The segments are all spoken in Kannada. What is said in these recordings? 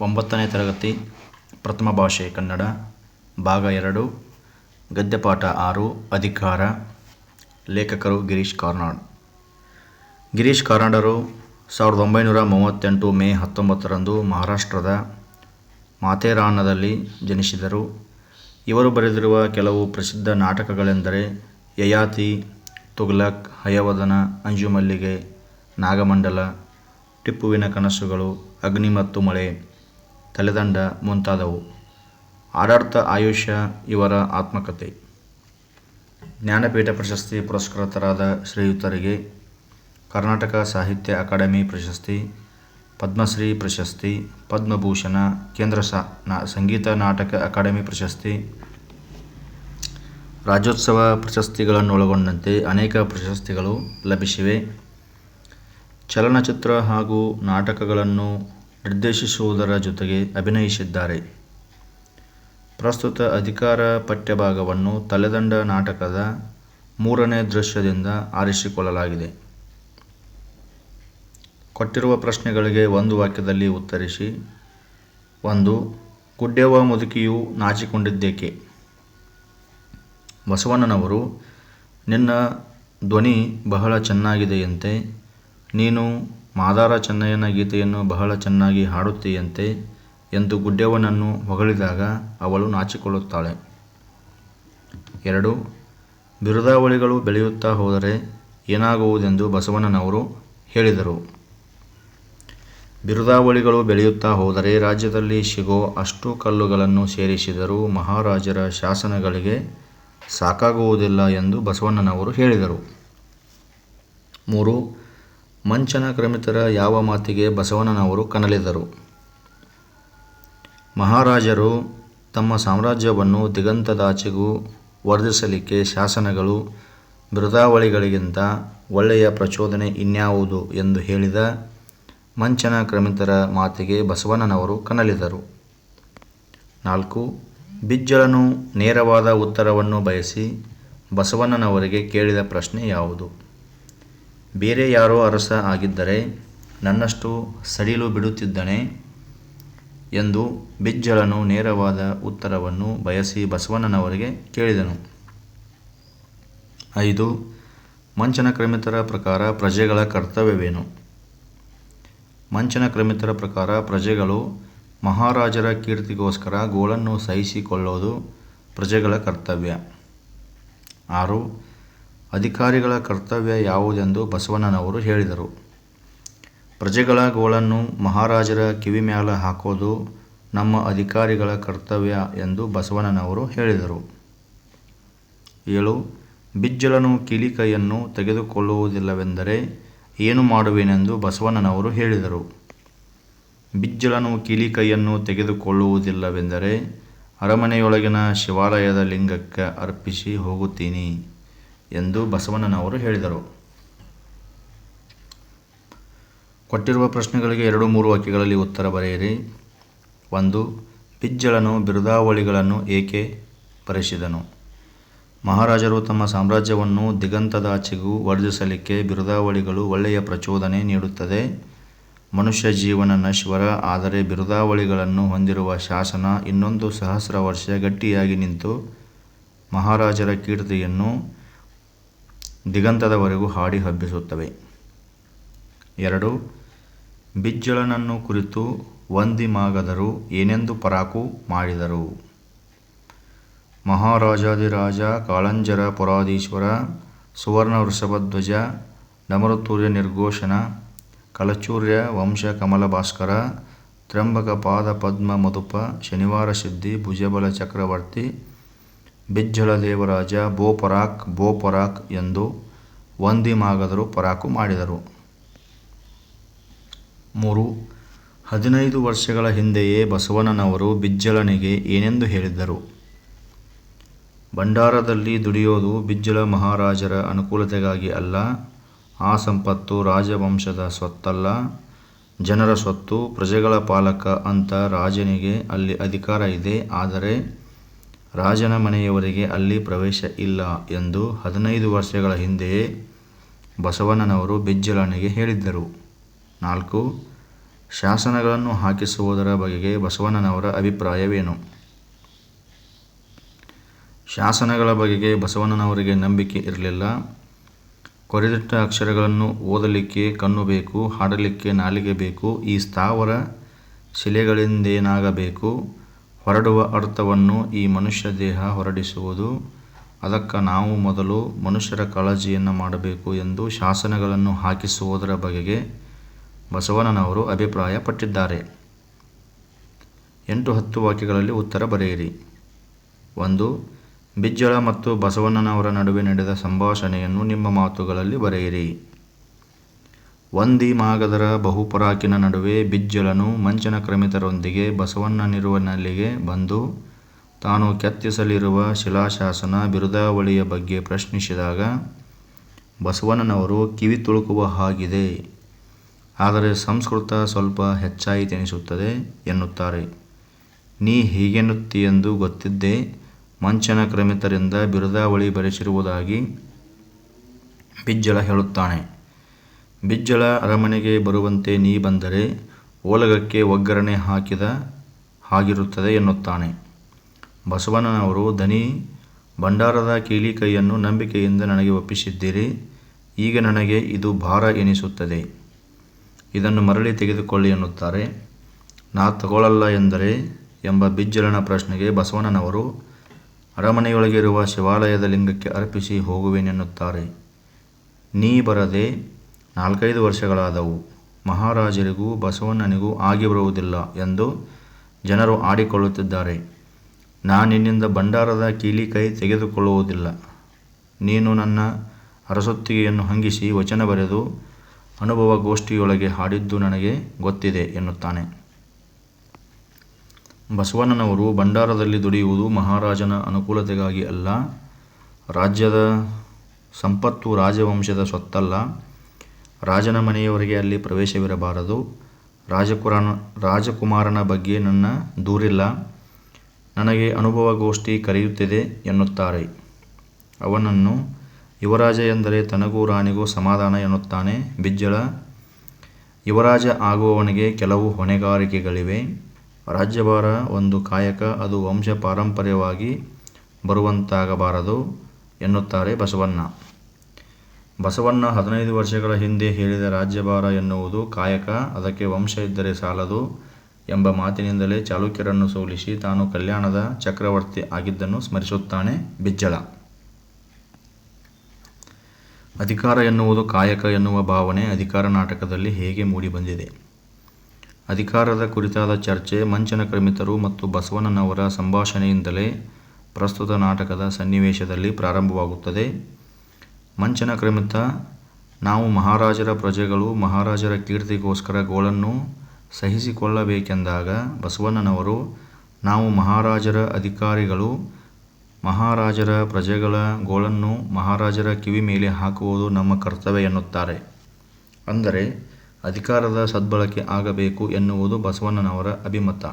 ಒಂಬತ್ತನೇ ತರಗತಿ, ಪ್ರಥಮ ಭಾಷೆ ಕನ್ನಡ, ಭಾಗ ಎರಡು, ಗದ್ಯಪಾಠ ಆರು, ಅಧಿಕಾರ, ಲೇಖಕರು ಗಿರೀಶ್ ಕಾರ್ನಾಡ್. ಗಿರೀಶ್ ಕಾರ್ನಾಡರು ಸಾವಿರದ ಒಂಬೈನೂರ ಮೂವತ್ತೆಂಟು ಮೇ ಹತ್ತೊಂಬತ್ತರಂದು ಮಹಾರಾಷ್ಟ್ರದ ಮಾಥೇರಾನದಲ್ಲಿ ಜನಿಸಿದರು. ಇವರು ಬರೆದಿರುವ ಕೆಲವು ಪ್ರಸಿದ್ಧ ನಾಟಕಗಳೆಂದರೆ ಯಯಾತಿ ತುಗ್ಲಕ್ ಹಯವದನ, ಅಂಜುಮಲ್ಲಿಗೆ, ನಾಗಮಂಡಲ, ಟಿಪ್ಪುವಿನ ಕನಸುಗಳು, ಅಗ್ನಿ ಮತ್ತು ಮಳೆ. ತಲೆದಂಡ ಮುಂತಾದವು. ಆಡಾರ್ಥ ಆಯುಷ್ಯ ಇವರ ಆತ್ಮಕಥೆ ಜ್ಞಾನಪೀಠ ಪ್ರಶಸ್ತಿ ಪುರಸ್ಕೃತರಾದ ಶ್ರೀಯುತರಿಗೆ ಕರ್ನಾಟಕ ಸಾಹಿತ್ಯ ಅಕಾಡೆಮಿ ಪ್ರಶಸ್ತಿ, ಪದ್ಮಶ್ರೀ ಪ್ರಶಸ್ತಿ, ಪದ್ಮಭೂಷಣ, ಕೇಂದ್ರ ಸಂಗೀತ ನಾಟಕ ಅಕಾಡೆಮಿ ಪ್ರಶಸ್ತಿ, ರಾಜ್ಯೋತ್ಸವ ಪ್ರಶಸ್ತಿಗಳನ್ನೊಳಗೊಂಡಂತೆ ಅನೇಕ ಪ್ರಶಸ್ತಿಗಳು ಲಭಿಸಿವೆ. ಚಲನಚಿತ್ರ ಹಾಗೂ ನಾಟಕಗಳನ್ನು ನಿರ್ದೇಶಿಸುವುದರ ಜೊತೆಗೆ ಅಭಿನಯಿಸಿದ್ದಾರೆ. ಪ್ರಸ್ತುತ ಅಧಿಕಾರ ಪಠ್ಯಭಾಗವನ್ನು ತಲೆದಂಡ ನಾಟಕದ ಮೂರನೇ ದೃಶ್ಯದಿಂದ ಆರಿಸಿಕೊಳ್ಳಲಾಗಿದೆ. ಕೊಟ್ಟಿರುವ ಪ್ರಶ್ನೆಗಳಿಗೆ ಒಂದು ವಾಕ್ಯದಲ್ಲಿ ಉತ್ತರಿಸಿ, ಒಂದು ಗುಡ್ಡೆವ ಮುದುಕಿಯು ನಾಚಿಕೊಂಡಿದ್ದೇಕೆ? ಬಸವಣ್ಣನವರು, ನಿನ್ನ ಧ್ವನಿ ಬಹಳ ಚೆನ್ನಾಗಿದೆಯಂತೆ, ನೀನು ಮಾದಾರ ಚೆನ್ನಯ್ಯನ ಗೀತೆಯನ್ನು ಬಹಳ ಚೆನ್ನಾಗಿ ಹಾಡುತ್ತೀಯಂತೆ ಎಂದು ಗುಡ್ಡೆವನನ್ನು ಹೊಗಳಿದಾಗ ಅವಳು ನಾಚಿಕೊಳ್ಳುತ್ತಾಳೆ. ಎರಡು, ಬಿರುದಾವಳಿಗಳು ಬೆಳೆಯುತ್ತಾ ಹೋದರೆ ಏನಾಗುವುದೆಂದು ಬಸವಣ್ಣನವರು ಹೇಳಿದರು. ಬಿರುದಾವಳಿಗಳು ಬೆಳೆಯುತ್ತಾ ಹೋದರೆ ರಾಜ್ಯದಲ್ಲಿ ಸಿಗೋ ಅಷ್ಟು ಕಲ್ಲುಗಳನ್ನು ಸೇರಿಸಿದರೂ ಮಹಾರಾಜರ ಶಾಸನಗಳಿಗೆ ಸಾಕಾಗುವುದಿಲ್ಲ ಎಂದು ಬಸವಣ್ಣನವರು ಹೇಳಿದರು. ಮೂರು ಮಂಚನ ಕ್ರಮಿತರ ಯಾವ ಮಾತಿಗೆ ಬಸವಣ್ಣನವರು ಕನಲಿದರು. ಮಹಾರಾಜರು ತಮ್ಮ ಸಾಮ್ರಾಜ್ಯವನ್ನು ದಿಗಂತದಾಚೆಗೂ ವರ್ಧಿಸಲಿಕ್ಕೆ ಶಾಸನಗಳು ಬೃದಾವಳಿಗಳಿಗಿಂತ ಒಳ್ಳೆಯ ಪ್ರಚೋದನೆ ಇನ್ಯಾವುದು ಎಂದು ಹೇಳಿದ ಮಂಚನ ಕ್ರಮಿತರ ಮಾತಿಗೆ ಬಸವಣ್ಣನವರು ಕನಲಿದರು. ನಾಲ್ಕು, ಬಿಜ್ಜಳನು ನೇರವಾದ ಉತ್ತರವನ್ನು ಬಯಸಿ ಬಸವಣ್ಣನವರಿಗೆ ಕೇಳಿದ ಪ್ರಶ್ನೆ ಯಾವುದು? ಬೇರೆ ಯಾರೋ ಅರಸ ಆಗಿದ್ದರೆ ನನ್ನಷ್ಟು ಸಡಿಲು ಬಿಡುತ್ತಿದ್ದನೆ ಎಂದು ಬಿಜ್ಜಳನು ನೇರವಾದ ಉತ್ತರವನ್ನು ಬಯಸಿ ಬಸವಣ್ಣನವರಿಗೆ ಕೇಳಿದನು. ಐದು ಮಂಚನ ಕ್ರಮಿತರ ಪ್ರಕಾರ ಪ್ರಜೆಗಳ ಕರ್ತವ್ಯವೇನು? ಮಂಚನ ಕ್ರಮಿತರ ಪ್ರಕಾರ ಪ್ರಜೆಗಳು ಮಹಾರಾಜರ ಕೀರ್ತಿಗೋಸ್ಕರ ಗೋಳನ್ನು ಸಹಿಸಿಕೊಳ್ಳೋದು ಪ್ರಜೆಗಳ ಕರ್ತವ್ಯ. ಆರು ಅಧಿಕಾರಿಗಳ ಕರ್ತವ್ಯ ಯಾವುದೆಂದು ಬಸವಣ್ಣನವರು ಹೇಳಿದರು. ಪ್ರಜೆಗಳ ಗೋಳನ್ನು ಮಹಾರಾಜರ ಕಿವಿ ಕಿವಿಮ್ಯಾಲ ಹಾಕೋದು ನಮ್ಮ ಅಧಿಕಾರಿಗಳ ಕರ್ತವ್ಯ ಎಂದು ಬಸವಣ್ಣನವರು ಹೇಳಿದರು. ಏಳು, ಬಿಜ್ಜಲನು ಕೀಲಿಕೈಯನ್ನು ತೆಗೆದುಕೊಳ್ಳುವುದಿಲ್ಲವೆಂದರೆ ಏನು ಮಾಡುವೆನೆಂದು ಬಸವಣ್ಣನವರು ಹೇಳಿದರು. ಬಿಜ್ಜಲನು ಕೀಲಿಕೈಯನ್ನು ತೆಗೆದುಕೊಳ್ಳುವುದಿಲ್ಲವೆಂದರೆ ಅರಮನೆಯೊಳಗಿನ ಶಿವಾಲಯದ ಲಿಂಗಕ್ಕೆ ಅರ್ಪಿಸಿ ಹೋಗುತ್ತೀನಿ. ಎಂದು ಬಸವಣ್ಣನವರು ಹೇಳಿದರು. ಕೊಟ್ಟಿರುವ ಪ್ರಶ್ನೆಗಳಿಗೆ ಎರಡು ಮೂರು ವಾಕ್ಯಗಳಲ್ಲಿ ಉತ್ತರ ಬರೆಯಿರಿ. ಒಂದು ಪಿಜ್ಜಳನು ಬಿರುದಾವಳಿಗಳನ್ನು ಏಕೆ ಬರೆಸಿದನು ಮಹಾರಾಜರು ತಮ್ಮ ಸಾಮ್ರಾಜ್ಯವನ್ನು ದಿಗಂತದಾಚೆಗೂ ವರ್ಧಿಸಲಿಕ್ಕೆ ಬಿರುದಾವಳಿಗಳು ಒಳ್ಳೆಯ ಪ್ರಚೋದನೆ ನೀಡುತ್ತದೆ. ಮನುಷ್ಯ ಜೀವನ ನಶ್ವರ ಆದರೆ ಬಿರುದಾವಳಿಗಳನ್ನು ಹೊಂದಿರುವ ಶಾಸನ ಇನ್ನೊಂದು ಸಹಸ್ರ ವರ್ಷ ಗಟ್ಟಿಯಾಗಿ ನಿಂತು ಮಹಾರಾಜರ ಕೀರ್ತಿಯನ್ನು ದಿಗಂತದವರೆಗೂ ಹಾಡಿ ಹಬ್ಬಿಸುತ್ತವೆ. ಎರಡು, ಬಿಜ್ಜಳನನ್ನು ಕುರಿತು ವಂದಿಮಾಗದರು, ಏನೆಂದು ಪರಾಕು ಮಾಡಿದರು. ಮಹಾರಾಜಾದಿರಾಜ ಕಾಳಂಜರ, ಪುರಾಧೀಶ್ವರ ಸುವರ್ಣ ವೃಷಭಧ್ವಜ ನಮರತೂರ್ಯ ನಿರ್ಘೋಷಣ ಕಲಚೂರ್ಯ ವಂಶ ಕಮಲಭಾಸ್ಕರ ತ್ರಂಬಕ ಪಾದ ಪದ್ಮ ಮಧುಪ, ಶನಿವಾರ ಸಿದ್ಧಿ, ಭುಜಬಲ ಚಕ್ರವರ್ತಿ ಬಿಜ್ಜಳ ದೇವರಾಜ ಬೋ ಪರಾಕ್ ಬೋ ಪರಾಕ್ ಎಂದು ವಂದಿಮಾಗದರು ಪರಾಕು ಮಾಡಿದರು. ಮೂರು, ಹದಿನೈದು ವರ್ಷಗಳ ಹಿಂದೆಯೇ ಬಸವಣ್ಣನವರು ಬಿಜ್ಜಳನಿಗೆ ಏನೆಂದು ಹೇಳಿದ್ದರು? ಭಂಡಾರದಲ್ಲಿ ದುಡಿಯೋದು ಬಿಜ್ಜಳ ಮಹಾರಾಜರ ಅನುಕೂಲತೆಗಾಗಿ ಅಲ್ಲ, ಆ ಸಂಪತ್ತು ರಾಜವಂಶದ ಸ್ವತ್ತಲ್ಲ, ಜನರ ಸ್ವತ್ತು ಪ್ರಜೆಗಳ ಪಾಲಕ ಅಂತ ರಾಜನಿಗೆ ಅಲ್ಲಿ ಅಧಿಕಾರ ಇದೆ, ಆದರೆ ರಾಜನ ಮನೆಯವರಿಗೆ ಅಲ್ಲಿ ಪ್ರವೇಶ ಇಲ್ಲ ಎಂದು ಹದಿನೈದು ವರ್ಷಗಳ ಹಿಂದೆಯೇ ಬಸವಣ್ಣನವರು ಬಿಜ್ಜಳನಿಗೆ ಹೇಳಿದ್ದರು. ನಾಲ್ಕು, ಶಾಸನಗಳನ್ನು ಹಾಕಿಸುವುದರ ಬಗೆಗೆ ಬಸವಣ್ಣನವರ ಅಭಿಪ್ರಾಯವೇನು? ಶಾಸನಗಳ ಬಗೆಗೆ ಬಸವಣ್ಣನವರಿಗೆ ನಂಬಿಕೆ ಇರಲಿಲ್ಲ. ಕೊರೆದಿಟ್ಟ ಅಕ್ಷರಗಳನ್ನು ಓದಲಿಕ್ಕೆ ಕಣ್ಣು ಬೇಕು, ಹಾಡಲಿಕ್ಕೆ ನಾಲಿಗೆ ಬೇಕು, ಈ ಸ್ಥಾವರ ಶಿಲೆಗಳಿಂದೇನಾಗಬೇಕು? ಹೊರಡುವ ಅರ್ಥವನ್ನು ಈ ಮನುಷ್ಯ ದೇಹ ಹೊರಡಿಸುವುದು. ಅದಕ್ಕೆ ನಾವು ಮೊದಲು ಮನುಷ್ಯರ ಕಾಳಜಿಯನ್ನು ಮಾಡಬೇಕು ಎಂದು ಶಾಸನಗಳನ್ನು ಹಾಕಿಸುವುದರ ಬಗೆಗೆ ಬಸವಣ್ಣನವರು ಅಭಿಪ್ರಾಯಪಟ್ಟಿದ್ದಾರೆ. ಎಂಟು ಹತ್ತು ವಾಕ್ಯಗಳಲ್ಲಿ ಉತ್ತರ ಬರೆಯಿರಿ. ಒಂದು, ಬಿಜ್ಜಳ ಮತ್ತು ಬಸವಣ್ಣನವರ ನಡುವೆ ನಡೆದ ಸಂಭಾಷಣೆಯನ್ನು ನಿಮ್ಮ ಮಾತುಗಳಲ್ಲಿ ಬರೆಯಿರಿ. ಒಂದಿ ಮಾಗದರ ಬಹುಪರಾಕಿನ ನಡುವೆ ಬಿಜ್ಜಳನು ಮಂಚನ ಕ್ರಮಿತರೊಂದಿಗೆ ಬಸವಣ್ಣನಿರುವಲ್ಲಿಗೆ ಬಂದು ತಾನು ಕೆತ್ತಿಸಲಿರುವ ಶಿಲಾಶಾಸನ ಬಿರುದಾವಳಿಯ ಬಗ್ಗೆ ಪ್ರಶ್ನಿಸಿದಾಗ, ಬಸವಣ್ಣನವರು ಕಿವಿ ತುಳುಕುವ ಹಾಗಿದೆ, ಆದರೆ ಸಂಸ್ಕೃತ ಸ್ವಲ್ಪ ಹೆಚ್ಚಾಯಿತೆನಿಸುತ್ತದೆ ಎನ್ನುತ್ತಾರೆ. ನೀ ಹೀಗೆನ್ನುತ್ತೀಯೆಂದು ಗೊತ್ತಿದ್ದೇ ಮಂಚನ ಕ್ರಮಿತರಿಂದ ಬಿರುದಾವಳಿ ಬರೆಸಿರುವುದಾಗಿ ಬಿಜ್ಜಳ ಹೇಳುತ್ತಾನೆ. ಬಿಜ್ಜಳ ಅರಮನೆಗೆ ಬರುವಂತೆ ನೀ ಬಂದರೆ ಓಲಗಕ್ಕೆ ಒಗ್ಗರಣೆ ಹಾಕಿದ ಹಾಗಿರುತ್ತದೆ ಎನ್ನುತ್ತಾನೆ. ಬಸವಣ್ಣನವರು, ದನಿ, ಭಂಡಾರದ ಕೀಲಿಕೈಯನ್ನು ನಂಬಿಕೆಯಿಂದ ನನಗೆ ಒಪ್ಪಿಸಿದ್ದೀರಿ. ಈಗ ನನಗೆ ಇದು ಭಾರ ಎನಿಸುತ್ತದೆ. ಇದನ್ನು ಮರಳಿ ತೆಗೆದುಕೊಳ್ಳಿ ಎನ್ನುತ್ತಾರೆ. ನಾ ತಗೊಳ್ಳಲ್ಲ ಎಂದರೆ ಎಂಬ ಬಿಜ್ಜಳನ ಪ್ರಶ್ನೆಗೆ ಬಸವಣ್ಣನವರು ಅರಮನೆಯೊಳಗಿರುವ ಶಿವಾಲಯದ ಲಿಂಗಕ್ಕೆ ಅರ್ಪಿಸಿ ಹೋಗುವೆನೆನ್ನುತ್ತಾರೆ. ನೀ ಬರದೆ ನಾಲ್ಕೈದು ವರ್ಷಗಳಾದವು. ಮಹಾರಾಜರಿಗೂ ಬಸವಣ್ಣನಿಗೂ ಆಗಿ ಬರುವುದಿಲ್ಲ ಎಂದು ಜನರು ಆಡಿಕೊಳ್ಳುತ್ತಿದ್ದಾರೆ. ನಾನಿನ್ನಿಂದ ಭಂಡಾರದ ಕೀಲಿ ಕೈ ತೆಗೆದುಕೊಳ್ಳುವುದಿಲ್ಲ. ನೀನು ನನ್ನ ಅರಸೊತ್ತಿಗೆಯನ್ನು ಹಂಗಿಸಿ ವಚನ ಬರೆದು ಅನುಭವ ಗೋಷ್ಠಿಯೊಳಗೆ ಹಾಡಿದ್ದು ನನಗೆ ಗೊತ್ತಿದೆ ಎನ್ನುತ್ತಾನೆ. ಬಸವಣ್ಣನವರು ಭಂಡಾರದಲ್ಲಿ ದುಡಿಯುವುದು ಮಹಾರಾಜನ ಅನುಕೂಲತೆಗಾಗಿ ಅಲ್ಲ, ರಾಜ್ಯದ ಸಂಪತ್ತು ರಾಜವಂಶದ ಸ್ವತ್ತಲ್ಲ ರಾಜನ ಮನೆಯವರಿಗೆ ಅಲ್ಲಿ ಪ್ರವೇಶವಿರಬಾರದು. ರಾಜಕುರಾನ, ರಾಜಕುಮಾರನ ಬಗ್ಗೆ ನನ್ನ ದೂರಿಲ್ಲ. ನನಗೆ ಅನುಭವ ಗೋಷ್ಠಿ ಕರೆಯುತ್ತಿದೆ ಎನ್ನುತ್ತಾರೆ. ಅವನನ್ನು ಯುವರಾಜ ಎಂದರೆ ತನಗೂ ರಾಣಿಗೂ ಸಮಾಧಾನ ಎನ್ನುತ್ತಾನೆ. ಬಿಜ್ಜಳ, ಯುವರಾಜ ಆಗುವವನಿಗೆ ಕೆಲವು ಹೊಣೆಗಾರಿಕೆಗಳಿವೆ. ರಾಜ್ಯಭಾರ ಒಂದು ಕಾಯಕ, ಅದು ವಂಶ ಪಾರಂಪರ್ಯವಾಗಿ ಬರುವಂತಾಗಬಾರದು ಎನ್ನುತ್ತಾರೆ ಬಸವಣ್ಣ. ಬಸವಣ್ಣ ಹದಿನೈದು ವರ್ಷಗಳ ಹಿಂದೆ ಹೇಳಿದ ರಾಜ್ಯಭಾರ ಎನ್ನುವುದು ಕಾಯಕ, ಅದಕ್ಕೆ ವಂಶ ಇದ್ದರೆ ಸಾಲದು ಎಂಬ ಮಾತಿನಿಂದಲೇ ಚಾಲುಕ್ಯರನ್ನು ಸೋಲಿಸಿ ತಾನು ಕಲ್ಯಾಣದ ಚಕ್ರವರ್ತಿ ಆಗಿದ್ದನ್ನು ಸ್ಮರಿಸುತ್ತಾನೆ ಬಿಜ್ಜಳ. ಅಧಿಕಾರ ಎನ್ನುವುದು ಕಾಯಕ ಎನ್ನುವ ಭಾವನೆ ಅಧಿಕಾರ ನಾಟಕದಲ್ಲಿ ಹೇಗೆ ಮೂಡಿಬಂದಿದೆ ಅಧಿಕಾರದ ಕುರಿತಾದ ಚರ್ಚೆ ಮಂಚನ ಕ್ರಮಿತರು ಮತ್ತು ಬಸವಣ್ಣನವರ ಸಂಭಾಷಣೆಯಿಂದಲೇ ಪ್ರಸ್ತುತ ನಾಟಕದ ಸನ್ನಿವೇಶದಲ್ಲಿ ಪ್ರಾರಂಭವಾಗುತ್ತದೆ. ಮಂಚನ ಕ್ರಮಿತ ನಾವು ಮಹಾರಾಜರ ಪ್ರಜೆಗಳು ಮಹಾರಾಜರ ಕೀರ್ತಿಗೋಸ್ಕರ ಗೋಳನ್ನು ಸಹಿಸಿಕೊಳ್ಳಬೇಕೆಂದಾಗ ಬಸವಣ್ಣನವರು, ನಾವು ಮಹಾರಾಜರ ಅಧಿಕಾರಿಗಳು, ಮಹಾರಾಜರ ಪ್ರಜೆಗಳ ಗೋಳನ್ನು ಮಹಾರಾಜರ ಕಿವಿ ಮೇಲೆ ಹಾಕುವುದು ನಮ್ಮ ಕರ್ತವ್ಯ ಎನ್ನುತ್ತಾರೆ. ಅಂದರೆ ಅಧಿಕಾರದ ಸದ್ಬಳಕೆ ಆಗಬೇಕು ಎನ್ನುವುದು ಬಸವಣ್ಣನವರ ಅಭಿಮತ.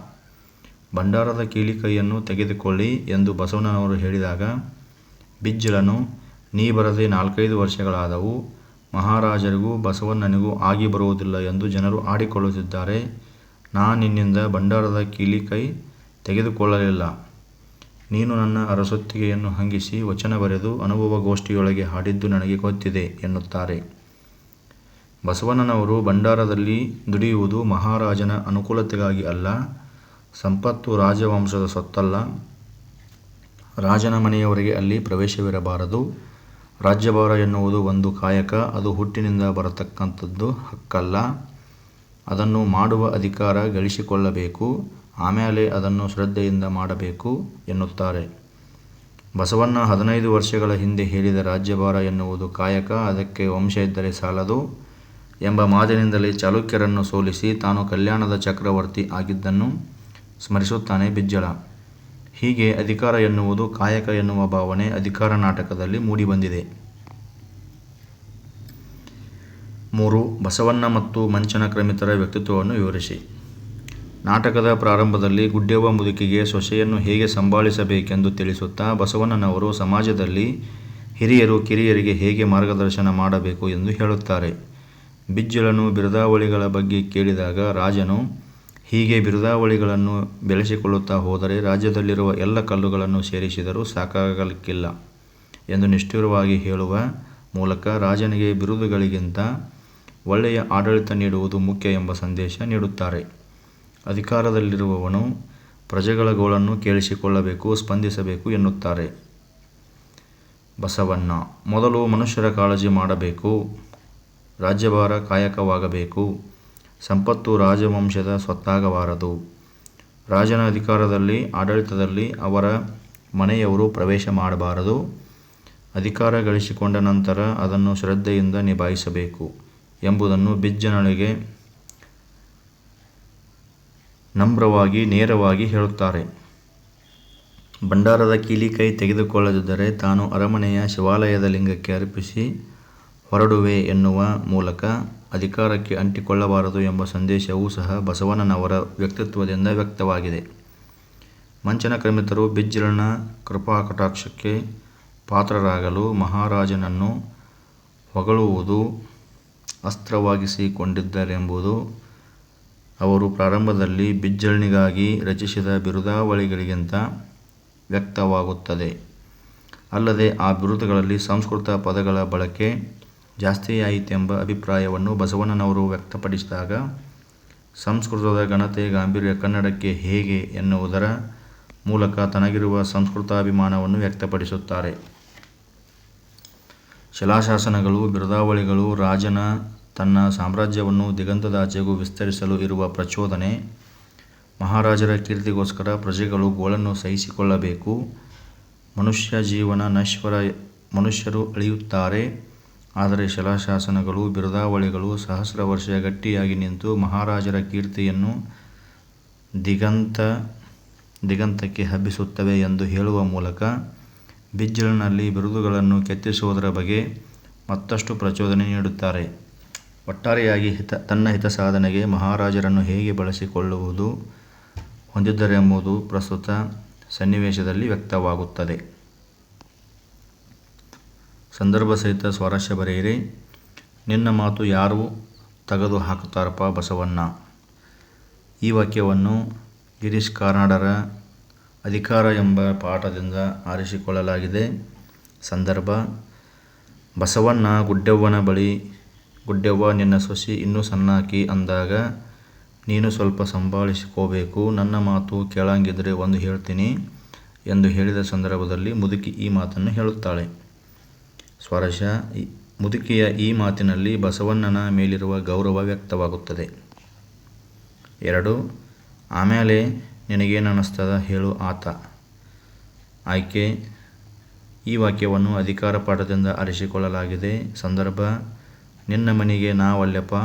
ಭಂಡಾರದ ಕೀಲಿಕೈಯನ್ನು ತೆಗೆದುಕೊಳ್ಳಿ ಎಂದು ಬಸವಣ್ಣನವರು ಹೇಳಿದಾಗ, ಬಿಜ್ಜಳನು ನೀ ಬರದೆ ನಾಲ್ಕೈದು ವರ್ಷಗಳಾದವು. ಮಹಾರಾಜರಿಗೂ ಬಸವಣ್ಣನಿಗೂ ಆಗಿ ಬರುವುದಿಲ್ಲ ಎಂದು ಜನರು ಆಡಿಕೊಳ್ಳುತ್ತಿದ್ದಾರೆ. ನಾ ನಿನ್ನಿಂದ ಭಂಡಾರದ ಕೀಲಿಕೈ ತೆಗೆದುಕೊಳ್ಳಲಿಲ್ಲ. ನೀನು ನನ್ನ ಅರಸೊತ್ತಿಗೆಯನ್ನು ಹಂಗಿಸಿ ವಚನ ಬರೆದು ಅನುಭವ ಗೋಷ್ಠಿಯೊಳಗೆ ಹಾಡಿದ್ದು ನನಗೆ ಗೊತ್ತಿದೆ ಎನ್ನುತ್ತಾರೆ. ಬಸವಣ್ಣನವರು ಭಂಡಾರದಲ್ಲಿ ದುಡಿಯುವುದು ಮಹಾರಾಜನ ಅನುಕೂಲತೆಗಾಗಿ ಅಲ್ಲ, ಸಂಪತ್ತು ರಾಜವಂಶದ ಸೊತ್ತಲ್ಲ. ರಾಜನ ಮನೆಯವರಿಗೆ ಅಲ್ಲಿ ಪ್ರವೇಶವಿರಬಾರದು. ರಾಜ್ಯಭಾರ ಎನ್ನುವುದು ಒಂದು ಕಾಯಕ. ಅದು ಹುಟ್ಟಿನಿಂದ ಬರತಕ್ಕಂಥದ್ದು ಹಕ್ಕಲ್ಲ. ಅದನ್ನು ಮಾಡುವ ಅಧಿಕಾರ ಗಳಿಸಿಕೊಳ್ಳಬೇಕು. ಆಮೇಲೆ ಅದನ್ನು ಶ್ರದ್ಧೆಯಿಂದ ಮಾಡಬೇಕು ಎನ್ನುತ್ತಾರೆ. ಬಸವಣ್ಣ ಹದಿನೈದು ವರ್ಷಗಳ ಹಿಂದೆ ಹೇಳಿದ ರಾಜ್ಯಭಾರ ಎನ್ನುವುದು ಕಾಯಕ. ಅದಕ್ಕೆ ವಂಶ ಇದ್ದರೆ ಸಾಲದು ಎಂಬ ಮಾತಿನಿಂದಲೇ ಚಾಲುಕ್ಯರನ್ನು ಸೋಲಿಸಿ ತಾನು ಕಲ್ಯಾಣದ ಚಕ್ರವರ್ತಿ ಆಗಿದ್ದನ್ನು ಸ್ಮರಿಸುತ್ತಾನೆ ಬಿಜ್ಜಳ. ಹೀಗೆ ಅಧಿಕಾರ ಎನ್ನುವುದು ಕಾಯಕ ಎನ್ನುವ ಭಾವನೆ ಅಧಿಕಾರ ನಾಟಕದಲ್ಲಿ ಮೂಡಿಬಂದಿದೆ. ಮೂರು, ಬಸವಣ್ಣ ಮತ್ತು ಮಂಚನ ಕ್ರಮಿತರ ವ್ಯಕ್ತಿತ್ವವನ್ನು ವಿವರಿಸಿ. ನಾಟಕದ ಪ್ರಾರಂಭದಲ್ಲಿ ಗುಡ್ಡೆವ ಮುದುಕಿಗೆ ಸೊಸೆಯನ್ನು ಹೇಗೆ ಸಂಭಾಳಿಸಬೇಕೆಂದು ತಿಳಿಸುತ್ತಾ ಬಸವಣ್ಣನವರು ಸಮಾಜದಲ್ಲಿ ಹಿರಿಯರು ಕಿರಿಯರಿಗೆ ಹೇಗೆ ಮಾರ್ಗದರ್ಶನ ಮಾಡಬೇಕು ಎಂದು ಹೇಳುತ್ತಾರೆ. ಬಿಜ್ಜಳನು ಬಿರದಾವಳಿಗಳ ಬಗ್ಗೆ ಕೇಳಿದಾಗ ರಾಜನು ಹೀಗೆ ಬಿರುದಾವಳಿಗಳನ್ನು ಬೆಳೆಸಿಕೊಳ್ಳುತ್ತಾ ಹೋದರೆ ರಾಜ್ಯದಲ್ಲಿರುವ ಎಲ್ಲ ಕಲ್ಲುಗಳನ್ನು ಸೇರಿಸಿದರೂ ಸಾಕಾಗಲಿಕ್ಕಿಲ್ಲ ಎಂದು ನಿಷ್ಠುರವಾಗಿ ಹೇಳುವ ಮೂಲಕ ರಾಜನಿಗೆ ಬಿರುದುಗಳಿಗಿಂತ ಒಳ್ಳೆಯ ಆಡಳಿತ ನೀಡುವುದು ಮುಖ್ಯ ಎಂಬ ಸಂದೇಶ ನೀಡುತ್ತಾರೆ. ಅಧಿಕಾರದಲ್ಲಿರುವವನು ಪ್ರಜೆಗಳ ಗೋಳನ್ನು ಕೇಳಿಸಿಕೊಳ್ಳಬೇಕು, ಸ್ಪಂದಿಸಬೇಕು ಎನ್ನುತ್ತಾರೆ. ಬಸವಣ್ಣ, ಮೊದಲು ಮನುಷ್ಯರ ಕಾಳಜಿ ಮಾಡಬೇಕು, ರಾಜ್ಯಭಾರ ಕಾಯಕವಾಗಬೇಕು ಸಂಪತ್ತು ರಾಜವಂಶದ ಸ್ವತ್ತಾಗಬಾರದು. ರಾಜನ ಅಧಿಕಾರದಲ್ಲಿ, ಆಡಳಿತದಲ್ಲಿ ಅವರ ಮನೆಯವರು ಪ್ರವೇಶ ಮಾಡಬಾರದು. ಅಧಿಕಾರ ಗಳಿಸಿಕೊಂಡ ನಂತರ ಅದನ್ನು ಶ್ರದ್ಧೆಯಿಂದ ನಿಭಾಯಿಸಬೇಕು ಎಂಬುದನ್ನು ಬಿಜ್ಜನಳಿಗೆ ನಮ್ರವಾಗಿ, ನೇರವಾಗಿ ಹೇಳುತ್ತಾರೆ. ಭಂಡಾರದ ಕೀಲಿಕೈ ತೆಗೆದುಕೊಳ್ಳದಿದ್ದರೆ ತಾನು ಅರಮನೆಯ ಶಿವಾಲಯದ ಲಿಂಗಕ್ಕೆ ಅರ್ಪಿಸಿ ಹೊರಡುವೆ ಎನ್ನುವ ಮೂಲಕ ಅಧಿಕಾರಕ್ಕೆ ಅಂಟಿಕೊಳ್ಳಬಾರದು ಎಂಬ ಸಂದೇಶವೂ ಸಹ ಬಸವಣ್ಣನವರ ವ್ಯಕ್ತಿತ್ವದಿಂದ ವ್ಯಕ್ತವಾಗಿದೆ. ಮಂಚನ ಕ್ರಮಿತರು ಬಿಜ್ಜಳನ ಕೃಪಾಕಟಾಕ್ಷಕ್ಕೆ ಪಾತ್ರರಾಗಲು ಮಹಾರಾಜನನ್ನು ಹೊಗಳುವುದು ಅಸ್ತ್ರವಾಗಿಸಿಕೊಂಡಿದ್ದರೆಂಬುದು ಅವರು ಪ್ರಾರಂಭದಲ್ಲಿ ಬಿಜ್ಜಳನಿಗಾಗಿ ರಚಿಸಿದ ಬಿರುದಾವಳಿಗಳಿಗಿಂತ ವ್ಯಕ್ತವಾಗುತ್ತದೆ. ಅಲ್ಲದೆ ಆ ಬಿರುದುಗಳಲ್ಲಿ ಸಂಸ್ಕೃತ ಪದಗಳ ಬಳಕೆ ಜಾಸ್ತಿಯಾಯಿತೆಂಬ ಅಭಿಪ್ರಾಯವನ್ನು ಬಸವಣ್ಣನವರು ವ್ಯಕ್ತಪಡಿಸಿದಾಗ, ಸಂಸ್ಕೃತದ ಘನತೆ ಗಾಂಭೀರ್ಯ ಕನ್ನಡಕ್ಕೆ ಹೇಗೆ ಎನ್ನುವುದರ ಮೂಲಕ ತನಗಿರುವ ಸಂಸ್ಕೃತಾಭಿಮಾನವನ್ನು ವ್ಯಕ್ತಪಡಿಸುತ್ತಾರೆ. ಶಿಲಾಶಾಸನಗಳು, ಬಿರುದಾವಳಿಗಳು, ರಾಜನ ತನ್ನ ಸಾಮ್ರಾಜ್ಯವನ್ನು ದಿಗಂತದಾಚೆಗೂ ವಿಸ್ತರಿಸಲು ಇರುವ ಪ್ರಚೋದನೆ, ಮಹಾರಾಜರ ಕೀರ್ತಿಗೋಸ್ಕರ ಪ್ರಜೆಗಳು ಗೋಳನ್ನು ಸಹಿಸಿಕೊಳ್ಳಬೇಕು, ಮನುಷ್ಯ ಜೀವನ ನಶ್ವರ ಮನುಷ್ಯರು ಅಳಿಯುತ್ತಾರೆ ಆದರೆ ಶಿಲಾಶಾಸನಗಳು, ಬಿರುದಾವಳಿಗಳು ಸಹಸ್ರ ವರ್ಷ ಗಟ್ಟಿಯಾಗಿ ನಿಂತು ಮಹಾರಾಜರ ಕೀರ್ತಿಯನ್ನು ದಿಗಂತ, ದಿಗಂತಕ್ಕೆ ಹಬ್ಬಿಸುತ್ತವೆ ಎಂದು ಹೇಳುವ ಮೂಲಕ ಬಿಜ್ಜಳನಲ್ಲಿ ಬಿರುದುಗಳನ್ನು ಕೆತ್ತಿಸುವುದರ ಬಗ್ಗೆ ಮತ್ತಷ್ಟು ಪ್ರಚೋದನೆ ನೀಡುತ್ತಾರೆ. ಒಟ್ಟಾರೆಯಾಗಿ ಹಿತ, ತನ್ನ ಹಿತಸಾಧನೆಗೆ ಮಹಾರಾಜರನ್ನು ಹೇಗೆ ಬಳಸಿಕೊಳ್ಳುವುದು ಹೊಂದಿದ್ದರೆಂಬುದು ಪ್ರಸ್ತುತ ಸನ್ನಿವೇಶದಲ್ಲಿ ವ್ಯಕ್ತವಾಗುತ್ತದೆ. ಸಂದರ್ಭ ಸಹಿತ ಸ್ವಾರಸ್ಯ ಬರೆಯಿರಿ. ನಿನ್ನ ಮಾತು ಯಾರು ತೆಗೆದು ಹಾಕುತ್ತಾರಪ್ಪ ಬಸವಣ್ಣ? ಈ ವಾಕ್ಯವನ್ನು ಗಿರೀಶ್ ಕಾರ್ನಾಡರ ಅಧಿಕಾರ ಎಂಬ ಪಾಠದಿಂದ ಆರಿಸಿಕೊಳ್ಳಲಾಗಿದೆ. ಸಂದರ್ಭ, ಬಸವಣ್ಣ ಗುಡ್ಡೆವ್ವನ ಬಳಿ, ಗುಡ್ಡೆವ್ವ, ನಿನ್ನ ಸೊಸಿ ಇನ್ನೂ ಸಣ್ಣಾಕಿ ಅಂದಾಗ, ನೀನು ಸ್ವಲ್ಪ ಸಂಭಾಳಿಸಿಕೋಬೇಕು, ನನ್ನ ಮಾತು ಕೇಳಂಗಿದ್ರೆ ಒಂದು ಹೇಳ್ತೀನಿ ಎಂದು ಹೇಳಿದ ಸಂದರ್ಭದಲ್ಲಿ ಮುದುಕಿ ಈ ಮಾತನ್ನು ಹೇಳುತ್ತಾಳೆ. ಸ್ವಾರಸ್ಯ ಮುದುಕಿಯ ಈ ಮಾತಿನಲ್ಲಿ ಬಸವಣ್ಣನ ಮೇಲಿರುವ ಗೌರವ ವ್ಯಕ್ತವಾಗುತ್ತದೆ. ಎರಡು, ಆಮೇಲೆ ನಿನಗೇನನ್ನಿಸ್ತದ ಹೇಳು ಆತ. ಆಯ್ಕೆ, ಈ ವಾಕ್ಯವನ್ನು ಅಧಿಕಾರ ಪಾಠದಿಂದ ಅರಿಸಿಕೊಳ್ಳಲಾಗಿದೆ. ಸಂದರ್ಭ, ನಿನ್ನ ಮನೆಗೆ ನಾವಲ್ಲಪ್ಪ,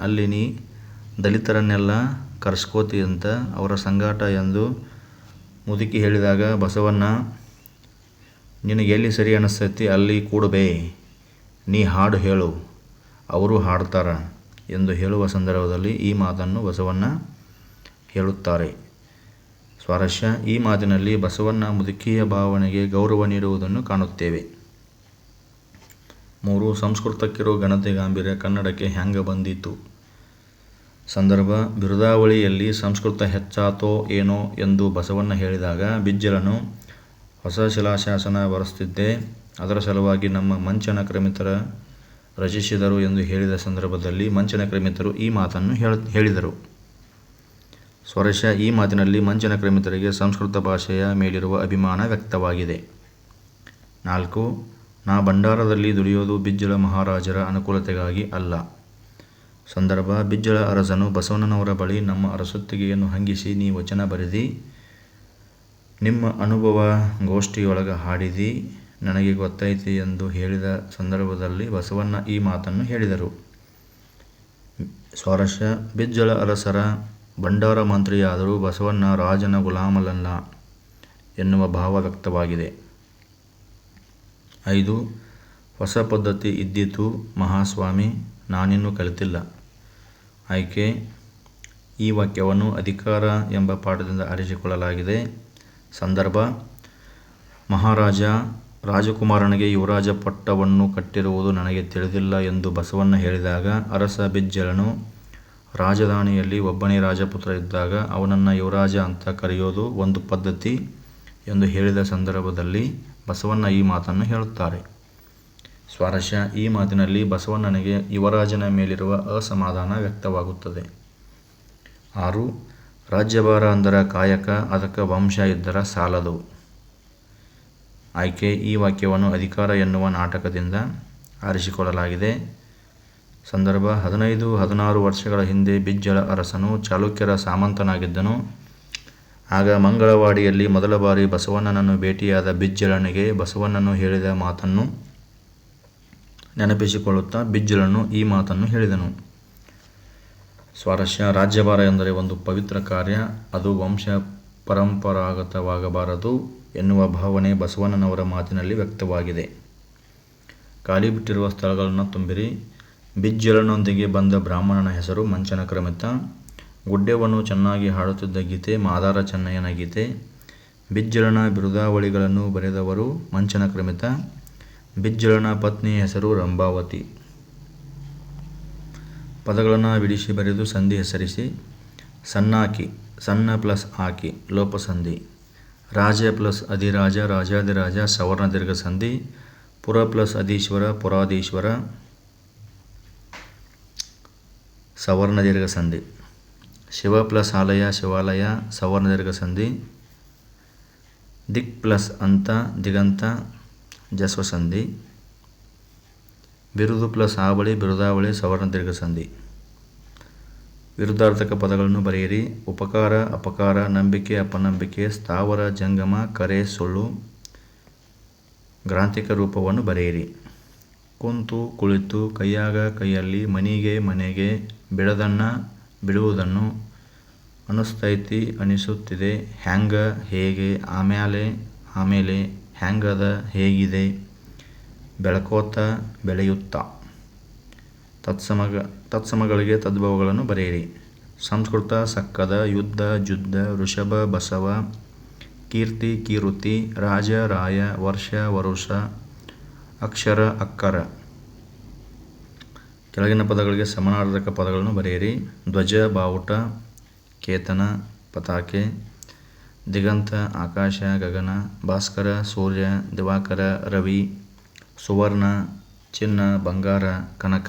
ಅಲ್ಲಿ ನೀ ದಲಿತರನ್ನೆಲ್ಲ ಕರೆಸ್ಕೋತಿ ಅಂತ ಅವರ ಸಂಗಾಟ ಎಂದು ಮುದುಕಿ ಹೇಳಿದಾಗ ಬಸವಣ್ಣ ನಿನಗೆ ಎಲ್ಲಿ ಸರಿ ಅನಿಸ್ತೈತಿ ಅಲ್ಲಿ ಕೂಡಬೇ. ನೀ ಹಾಡು ಹೇಳು. ಅವರು ಹಾಡ್ತಾರ ಎಂದು ಹೇಳುವ ಸಂದರ್ಭದಲ್ಲಿ ಈ ಮಾತನ್ನು ಬಸವಣ್ಣ ಹೇಳುತ್ತಾರೆ. ಸ್ವಾರಸ್ಯ, ಈ ಮಾತಿನಲ್ಲಿ ಬಸವಣ್ಣ ಮುದುಕಿಯ ಭಾವನೆಗೆ ಗೌರವ ನೀಡುವುದನ್ನು ಕಾಣುತ್ತೇವೆ. ಮೂರು, ಸಂಸ್ಕೃತಕ್ಕಿರೋ ಘನತೆ ಗಾಂಭೀರ್ಯ ಕನ್ನಡಕ್ಕೆ ಹ್ಯಾಂಗ ಬಂದಿತ್ತು ಸಂದರ್ಭ, ಬಿರುದಾವಳಿಯಲ್ಲಿ ಸಂಸ್ಕೃತ ಹೆಚ್ಚಾತೋ ಏನೋ ಎಂದು ಬಸವಣ್ಣ ಹೇಳಿದಾಗ ಬಿಜ್ಜಳನು ಹೊಸ ಶಿಲಾಶಾಸನ ಬರೆಸ್ತಿದ್ದೆ. ಅದರ ಸಲುವಾಗಿ ನಮ್ಮ ಮಂಚನ ಕ್ರಮಿತರ ರಚಿಸಿದರು ಎಂದು ಹೇಳಿದ ಸಂದರ್ಭದಲ್ಲಿ ಮಂಚನ ಕ್ರಮಿತರು ಈ ಮಾತನ್ನು ಹೇಳಿದರು. ಸ್ವರಶ ಈ ಮಾತಿನಲ್ಲಿ ಮಂಚನ ಕ್ರಮಿತರಿಗೆ ಸಂಸ್ಕೃತ ಭಾಷೆಯ ಮೇಲಿರುವ ಅಭಿಮಾನ ವ್ಯಕ್ತವಾಗಿದೆ. ನಾಲ್ಕು, ನಾ ಭಂಡಾರದಲ್ಲಿ ದುಡಿಯೋದು ಬಿಜ್ಜಳ ಮಹಾರಾಜರ ಅನುಕೂಲತೆಗಾಗಿ ಅಲ್ಲ. ಸಂದರ್ಭ, ಬಿಜ್ಜಳ ಅರಸನು ಬಸವಣ್ಣನವರ ಬಳಿ ನಮ್ಮ ಅರಸೊತ್ತಿಗೆಯನ್ನು ಹಂಗಿಸಿ, ನೀ ವಚನ ಬರೆದಿ ನಿಮ್ಮ ಅನುಭವ ಗೋಷ್ಠಿಯೊಳಗೆ ಹಾಡಿದಿ, ನನಗೆ ಗೊತ್ತೈತಿ ಎಂದು ಹೇಳಿದ ಸಂದರ್ಭದಲ್ಲಿ ಬಸವಣ್ಣ ಈ ಮಾತನ್ನು ಹೇಳಿದರು. ಸ್ವಾರಸ್ಯ ಬಿಜ್ಜಳ ಅರಸರ ಭಂಡಾರ ಮಂತ್ರಿಯಾದರೂ ಬಸವಣ್ಣ ರಾಜನ ಗುಲಾಮಲಲ್ಲ ಎನ್ನುವ ಭಾವ ವ್ಯಕ್ತವಾಗಿದೆ. ಐದು, ಹೊಸ ಪದ್ಧತಿ ಇದ್ದಿತು ಮಹಾಸ್ವಾಮಿ, ನಾನಿನ್ನೂ ಕಲಿತಿಲ್ಲ. ಆಯ್ಕೆ, ಈ ವಾಕ್ಯವನ್ನು ಅಧಿಕಾರ ಎಂಬ ಪಾಠದಿಂದ ಆರಿಸಿಕೊಳ್ಳಲಾಗಿದೆ ಸಂದರ್ಭ. ಮಹಾರಾಜ, ರಾಜಕುಮಾರನಿಗೆ ಯುವರಾಜ ಪಟ್ಟವನ್ನು ಕಟ್ಟಿರುವುದು ನನಗೆ ತಿಳಿದಿಲ್ಲ ಎಂದು ಬಸವಣ್ಣ ಹೇಳಿದಾಗ, ಅರಸ ಬಿಜ್ಜಳನು ರಾಜಧಾನಿಯಲ್ಲಿ ಒಬ್ಬನೇ ರಾಜಪುತ್ರ ಇದ್ದಾಗ, ಅವನನ್ನು ಯುವರಾಜ ಅಂತ ಕರೆಯೋದು ಒಂದು ಪದ್ಧತಿ ಎಂದು ಹೇಳಿದ ಸಂದರ್ಭದಲ್ಲಿ ಬಸವಣ್ಣ ಈ ಮಾತನ್ನು ಹೇಳುತ್ತಾರೆ. ಸ್ವಾರಸ್ಯ, ಈ ಮಾತಿನಲ್ಲಿ ಬಸವಣ್ಣನಿಗೆ ಯುವರಾಜನ ಮೇಲಿರುವ ಅಸಮಾಧಾನ ವ್ಯಕ್ತವಾಗುತ್ತದೆ. ಆರು ರಾಜ್ಯಭಾರ ಅಂದರ ಕಾಯಕ ಅದಕ್ಕೆ ವಂಶ ಇದ್ದರ ಸಾಲದು. ಆಯ್ಕೆ, ಈ ವಾಕ್ಯವನ್ನು ಅಧಿಕಾರ ಎನ್ನುವ ನಾಟಕದಿಂದ ಆರಿಸಿಕೊಳ್ಳಲಾಗಿದೆ. ಸಂದರ್ಭ, ಹದಿನೈದು, ಹದಿನಾರು ವರ್ಷಗಳ ಹಿಂದೆ ಬಿಜ್ಜಳ ಅರಸನು ಚಾಲುಕ್ಯರ ಸಾಮಂತನಾಗಿದ್ದನು. ಆಗ ಮಂಗಳವಾಡಿಯಲ್ಲಿ ಮೊದಲ ಬಾರಿ ಬಸವಣ್ಣನನ್ನು ಭೇಟಿಯಾದ ಬಿಜ್ಜಳನಿಗೆ ಬಸವಣ್ಣನು ಹೇಳಿದ ಮಾತನ್ನು ನೆನಪಿಸಿಕೊಳ್ಳುತ್ತಾ ಬಿಜ್ಜಳನು ಈ ಮಾತನ್ನು ಹೇಳಿದನು. ಸ್ವಾರಸ್ಯ, ರಾಜ್ಯಭಾರ ಎಂದರೆ ಒಂದು ಪವಿತ್ರ ಕಾರ್ಯ. ಅದು ವಂಶ ಪರಂಪರಾಗತವಾಗಬಾರದು ಎನ್ನುವ ಭಾವನೆ ಬಸವಣ್ಣನವರ ಮಾತಿನಲ್ಲಿ ವ್ಯಕ್ತವಾಗಿದೆ. ಖಾಲಿ ಬಿಟ್ಟಿರುವ ಸ್ಥಳಗಳನ್ನು ತುಂಬಿರಿ. ಬಿಜ್ಜಳನೊಂದಿಗೆ ಬಂದ ಬ್ರಾಹ್ಮಣನ ಹೆಸರು ಮಂಚನ ಕ್ರಮಿತ ಗುಡ್ಡೆವನ್ನು ಚೆನ್ನಾಗಿ ಹಾಡುತ್ತಿದ್ದ ಗೀತೆ ಮಾದಾರ ಚೆನ್ನಯ್ಯನ ಗೀತೆ. ಬಿಜ್ಜಳನ ಬಿರುದಾವಳಿಗಳನ್ನು ಬರೆದವರು ಮಂಚನ ಕ್ರಮಿತ ಬಿಜ್ಜಳನ ಪತ್ನಿ ಹೆಸರು ರಂಭಾವತಿ. ಪದಗಳನ್ನು ಬಿಡಿಸಿ ಬರೆದು ಸಂಧಿ ಹೆಸರಿಸಿ ಸಣ್ಣಾಕಿ ಸಣ್ಣ ಪ್ಲಸ್ ಆಕಿ ಲೋಪಸಂಧಿ ರಾಜ ಪ್ಲಸ್ ಅಧಿರಾಜ ರಾಜಾಧಿರಾಜ ಸವರ್ಣ ದೀರ್ಘ ಸಂಧಿ ಪುರ ಪ್ಲಸ್ ಅಧೀಶ್ವರ ಪುರಾಧೀಶ್ವರ ಸವರ್ಣ ದೀರ್ಘ ಸಂಧಿ ಶಿವ ಪ್ಲಸ್ ಆಲಯ ಶಿವಾಲಯ ಸವರ್ಣ ದೀರ್ಘ ಸಂಧಿ ದಿಕ್ ಪ್ಲಸ್ ಅಂತ ದಿಗಂತ ಜಸ್ವ ಸಂಧಿ ಬಿರುದು ಪ್ಲಸ್ ಆವಳಿ ಬಿರುದಾವಳಿ ಸವರ್ಣ ದೀರ್ಘ ಸಂಧಿ ವಿರುದ್ಧಾರ್ಥಕ ಪದಗಳನ್ನು ಬರೆಯಿರಿ. ಉಪಕಾರ, ಅಪಕಾರ, ನಂಬಿಕೆ, ಅಪನಂಬಿಕೆ, ಸ್ಥಾವರ, ಜಂಗಮ, ಕರೆ, ಸುಳ್ಳು, ಗ್ರಾಂಥಿಕ ರೂಪವನ್ನು ಬರೆಯಿರಿ. ಕುಂತು, ಕುಳಿತು, ಕೈಯಾಗ, ಕೈಯಲ್ಲಿ, ಮನಿಗೆ, ಮನೆಗೆ, ಬಿಡದನ್ನ, ಬಿಡುವುದನ್ನು ಅನಿಸ್ತೈತಿ, ಅನಿಸುತ್ತಿದೆ, ಹ್ಯಾಂಗ, ಹೇಗೆ ಆಮೇಲೆ ಆಮೇಲೆ, ಹ್ಯಾಂಗದ, ಹೇಗಿದೆ ಬೆಳಕೋತ ಬೆಳೆಯುತ್ತ. ತತ್ಸಮಗ, ತತ್ಸಮಗಳಿಗೆ ತದ್ಭವಗಳನ್ನು ಬರೆಯಿರಿ. ಸಂಸ್ಕೃತ, ಸಕ್ಕದ, ಯುದ್ಧ, ಜುದ್ಧ ವೃಷಭ ಬಸವ, ಕೀರ್ತಿ, ಕೀರುತಿ, ರಾಜ, ರಾಯ, ವರ್ಷ, ವರುಷ, ಅಕ್ಷರ, ಅಕ್ಕರ. ಕೆಳಗಿನ ಪದಗಳಿಗೆ ಸಮಾನಾರ್ಥಕ ಪದಗಳನ್ನು ಬರೆಯಿರಿ. ಧ್ವಜ, ಬಾವುಟ, ಕೇತನ, ಪತಾಕೆ, ದಿಗಂತ, ಆಕಾಶ, ಗಗನ, ಭಾಸ್ಕರ, ಸೂರ್ಯ, ದಿವಾಕರ, ರವಿ ಸುವರ್ಣ ಚಿನ್ನ ಬಂಗಾರ ಕನಕ.